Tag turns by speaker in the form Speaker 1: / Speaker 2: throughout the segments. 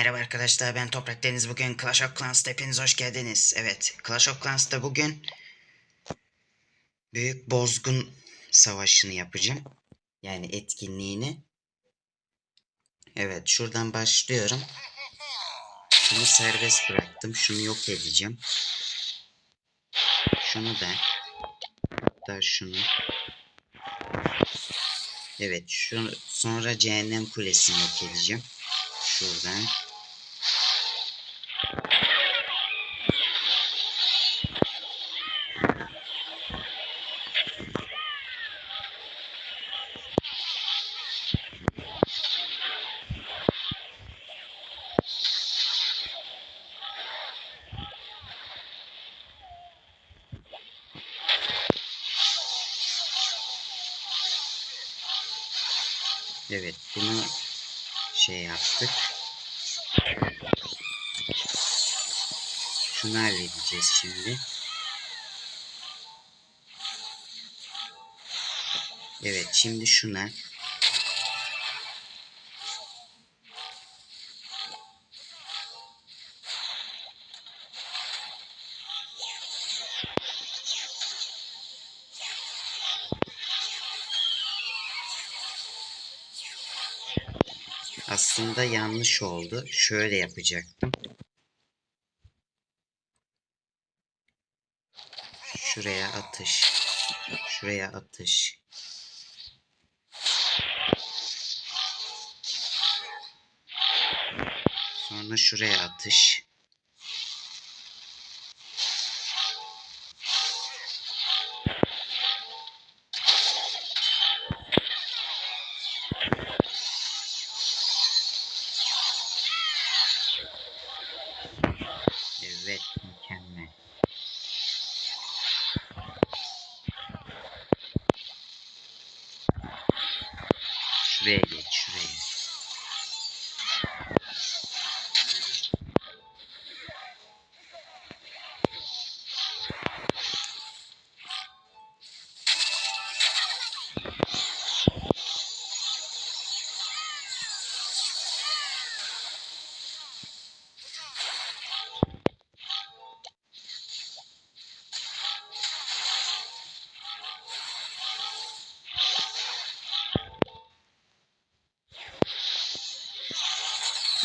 Speaker 1: Merhaba arkadaşlar ben Toprak Deniz bugün Clash of Clans'ta hepiniz hoş geldiniz. Evet Clash of Clans'ta bugün Büyük Bozgun Savaşı'nı yapacağım. Yani etkinliğini. Evet şuradan başlıyorum. Şunu serbest bıraktım. Şunu yok edeceğim. Şunu da. Hatta şunu. Evet şu sonra cehennem kulesini yok edeceğim. Şuradan. Evet bunu şey yaptık. Şunu halledeceğiz şimdi. Evet şimdi şuna. Aslında yanlış oldu. Şöyle yapacaktım. Şuraya atış. Şuraya atış. Sonra şuraya atış.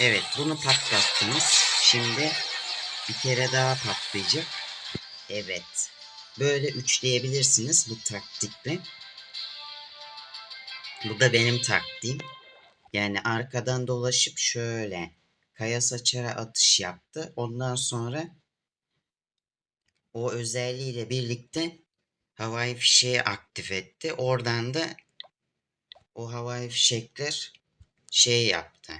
Speaker 1: Evet, bunu patlattınız. Şimdi bir kere daha patlayacak. Evet. Böyle üçleyebilirsiniz bu taktikle. Bu da benim taktiğim. Yani arkadan dolaşıp şöyle kaya saçara atış yaptı. Ondan sonra o özelliğiyle birlikte havai fişeği aktif etti. Oradan da o havai fişekler şey yaptı.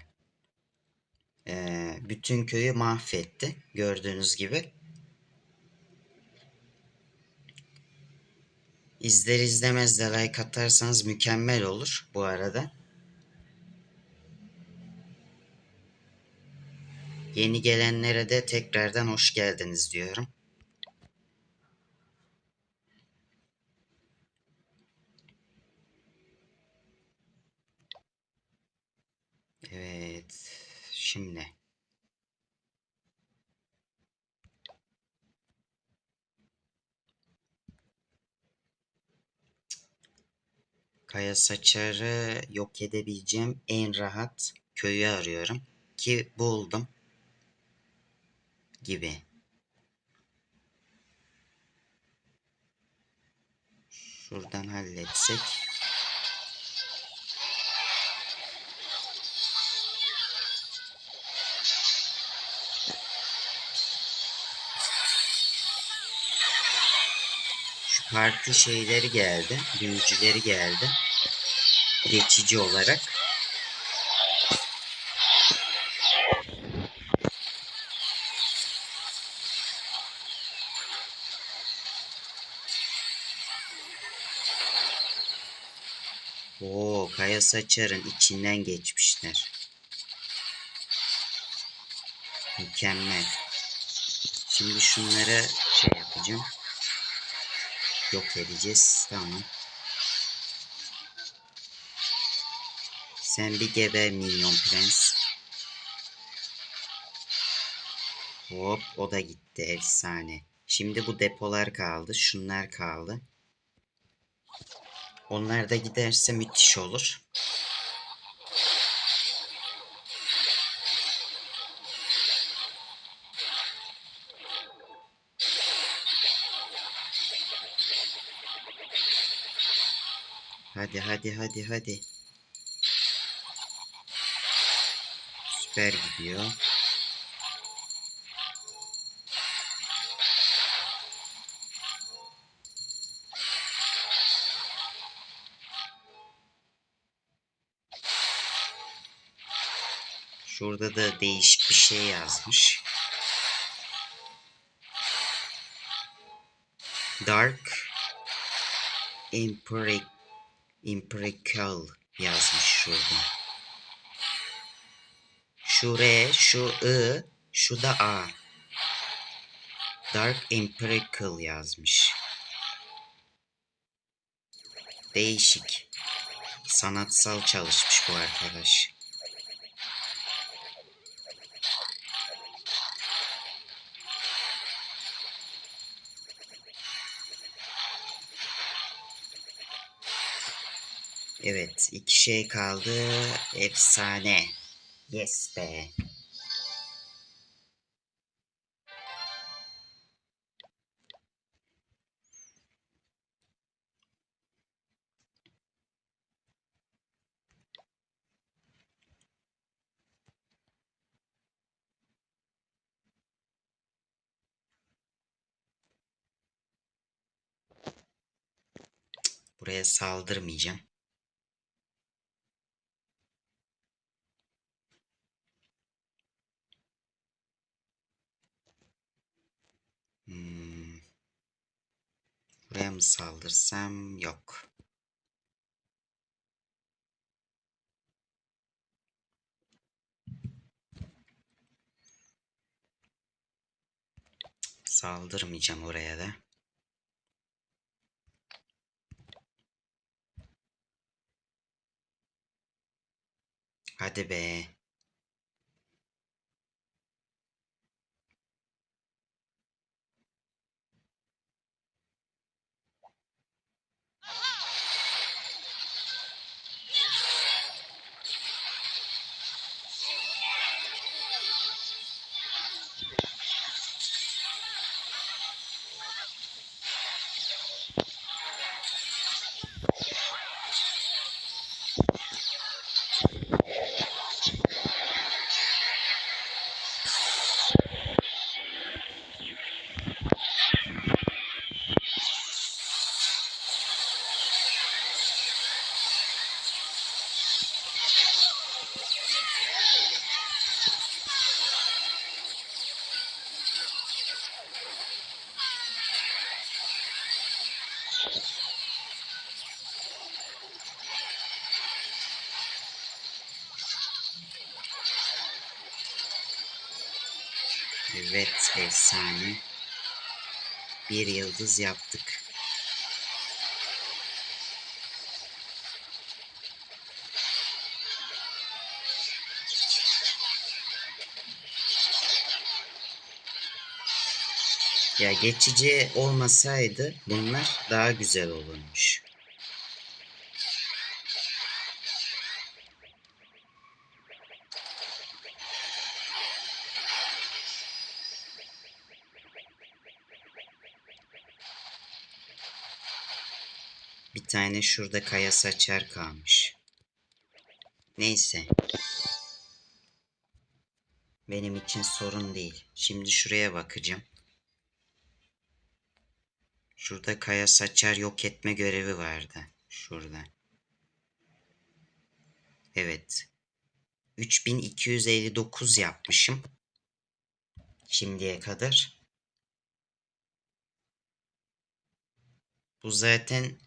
Speaker 1: Ee, bütün köyü mahvetti. Gördüğünüz gibi. İzler izlemez de like atarsanız mükemmel olur bu arada. Yeni gelenlere de tekrardan hoş geldiniz diyorum. Evet. Şimdi. Kaya saçarı yok edebileceğim en rahat köyü arıyorum. Ki buldum. Gibi. Şuradan halletsek. Parti şeyleri geldi. Büyücüleri geldi. Geçici olarak. Oo, Kaya Saçar'ın içinden geçmişler. Mükemmel. Şimdi şunları şey yapacağım. Yok edeceğiz. Tamam. Sen bir geber minyon prens. Hop o da gitti efsane. Şimdi bu depolar kaldı. Şunlar kaldı. Onlar da giderse müthiş olur. Hadi hadi hadi hadi. Süper gidiyor. Şurada da değişik bir şey yazmış. Dark Empiric Empirical yazmış şurada. Şu R, şu I, şu da A. Dark Empirical yazmış. Değişik. Sanatsal çalışmış bu arkadaş. Evet, iki şey kaldı. Efsane. Yes be. Buraya saldırmayacağım. Mı saldırsam? Yok. Saldırmayacağım oraya da. Hadi be. Efsane. Bir yıldız yaptık. Ya geçici olmasaydı bunlar daha güzel olurmuş. Bir tane şurada kaya saçar kalmış. Neyse. Benim için sorun değil. Şimdi şuraya bakacağım. Şurada kaya saçar yok etme görevi vardı. Şurada. Evet. 3259 yapmışım. Şimdiye kadar. Bu zaten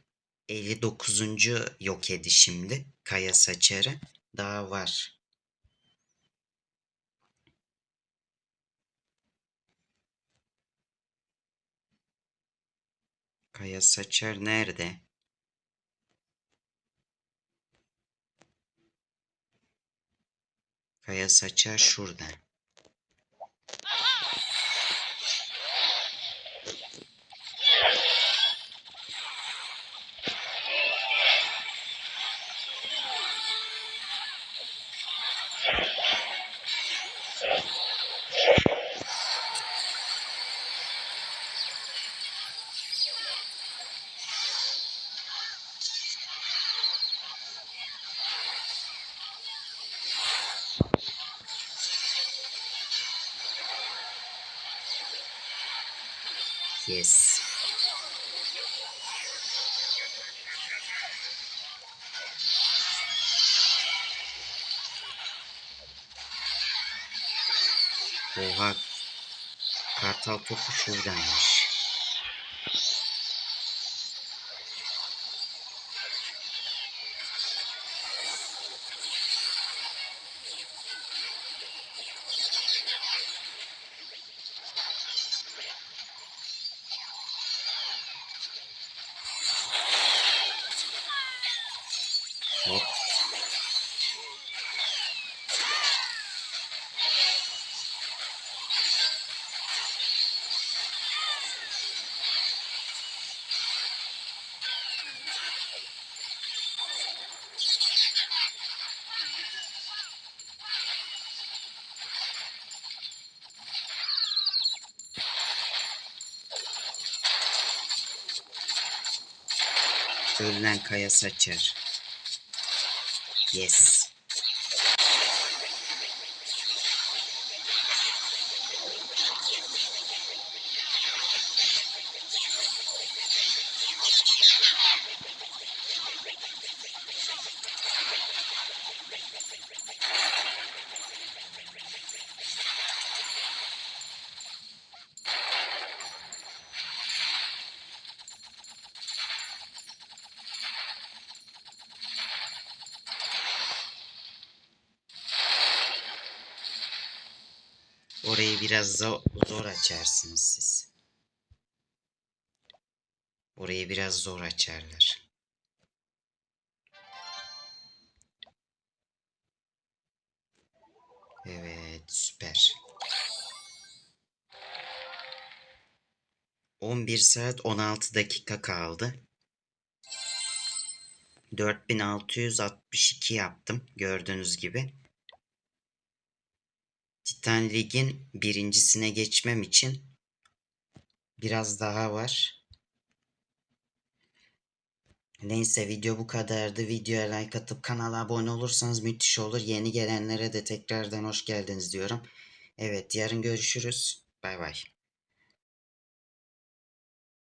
Speaker 1: 59. yok edişimdi. Kaya saçarı. Daha var. Kaya saçar nerede? Kaya saçar şurada. Oha. Kartal topu şuradaymış. Ölülen kaya saçar. Yes. Orayı biraz zor, açarsınız siz. Orayı biraz zor açarlar. Evet, süper. 11 saat 16 dakika kaldı. 4662 yaptım gördüğünüz gibi. Titan Lig'in birincisine geçmem için biraz daha var. Neyse video bu kadardı. Videoya like atıp kanala abone olursanız müthiş olur. Yeni gelenlere de tekrardan hoş geldiniz diyorum. Evet yarın görüşürüz. Bay bay.